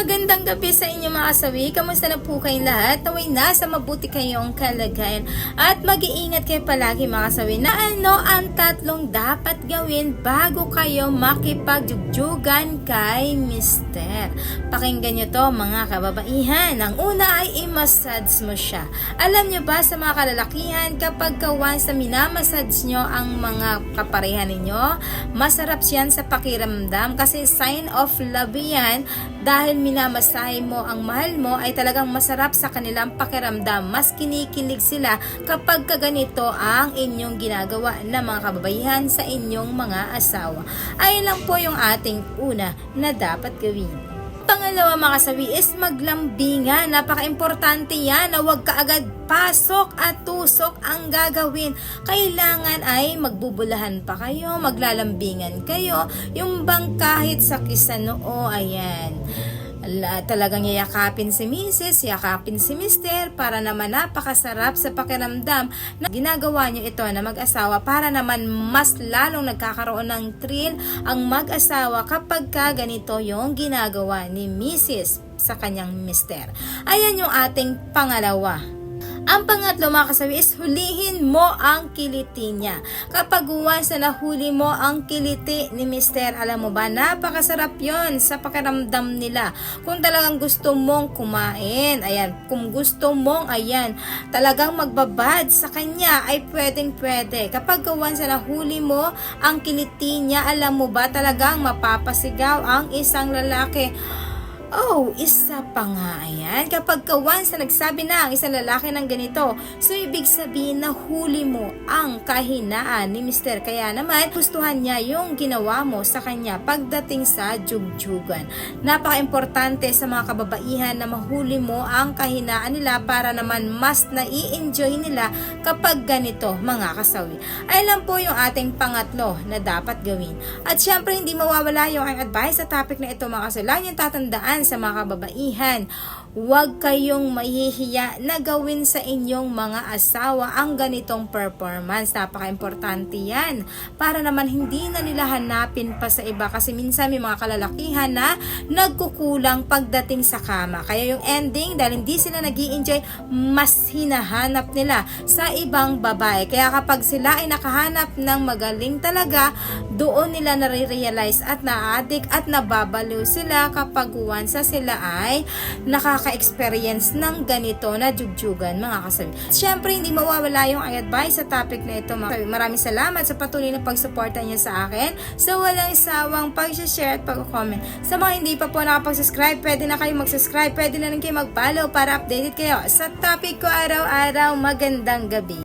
magandang gabi sa inyo mga kasawi. Kamusta na po kayong lahat? Naway nasa mabuti kayong kalagayan. At mag-iingat kayo palagi mga kasawi na ano ang tatlong dapat gawin bago kayo makipagjugjugan kay Mister. Pakinggan nyo to mga kababaihan. Ang una ay i-massage mo siya. Alam nyo ba sa mga kalalakihan kapag kawan sa minamassage nyo ang mga kaparehan ninyo, masarap siyan sa pakiramdam kasi sign of love yan dahil minamasahe mo ang mahal mo ay talagang masarap sa kanilang pakiramdam. Mas kinikilig sila kapag kaganito ang inyong ginagawa na mga kababaihan sa inyong mga asawa. Ayun lang po yung ating una na dapat gawin. Pangalawa mga is maglambingan. Napaka-importante yan na huwag ka agad pasok at tusok ang gagawin. Kailangan ay magbubulahan pa kayo, maglalambingan kayo. Yung bang kahit sa kisanoo, ayan. Ala, talagang yayakapin si Mrs., yakapin si Mr. para naman napakasarap sa pakiramdam na ginagawa niyo ito na mag-asawa para naman mas lalong nagkakaroon ng thrill ang mag-asawa kapag ka ganito yung ginagawa ni Mrs. sa kanyang Mr. Ayan yung ating pangalawa. Ang pangatlo mga kasawi is hulihin mo ang kiliti niya. Kapag once na nahuli mo ang kiliti ni Mister, alam mo ba, napakasarap yon sa pakiramdam nila. Kung talagang gusto mong kumain, ayan, kung gusto mong, ayan, talagang magbabad sa kanya, ay pwedeng pwede. Kapag once na nahuli mo ang kiliti niya, alam mo ba, talagang mapapasigaw ang isang lalaki. Oh, isa pa nga ayan. Kapag ka once na nagsabi na ang isang lalaki ng ganito, so ibig sabihin na huli mo ang kahinaan ni Mr. Kaya naman, gustuhan niya yung ginawa mo sa kanya pagdating sa jugjugan. Napaka-importante sa mga kababaihan na mahuli mo ang kahinaan nila para naman mas nai-enjoy nila kapag ganito mga kasawi. Ay lang po yung ating pangatlo na dapat gawin. At syempre hindi mawawala yung advice sa topic na ito mga kasawi. Lagi niyong tatandaan sa mga kababaihan. Huwag kayong mahihiya na gawin sa inyong mga asawa ang ganitong performance. Napaka-importante yan. Para naman hindi na nila hanapin pa sa iba. Kasi minsan may mga kalalakihan na nagkukulang pagdating sa kama. Kaya yung ending, dahil hindi sila nag enjoy mas hinahanap nila sa ibang babae. Kaya kapag sila ay nakahanap ng magaling talaga, doon nila nare-realize at na-addict at nababaliw sila kapag once na sila ay nakaka-experience ng ganito na jugjugan mga kasabi. Siyempre, hindi mawawala yung advice sa topic na ito. Maraming salamat sa patuloy na pagsuporta niyo sa akin sa walang sawang pag-share at pag-comment. Sa mga hindi pa po nakapag-subscribe, pwede na kayo mag-subscribe, pwede na rin kayo mag-follow para updated kayo sa topic ko araw-araw. Magandang gabi.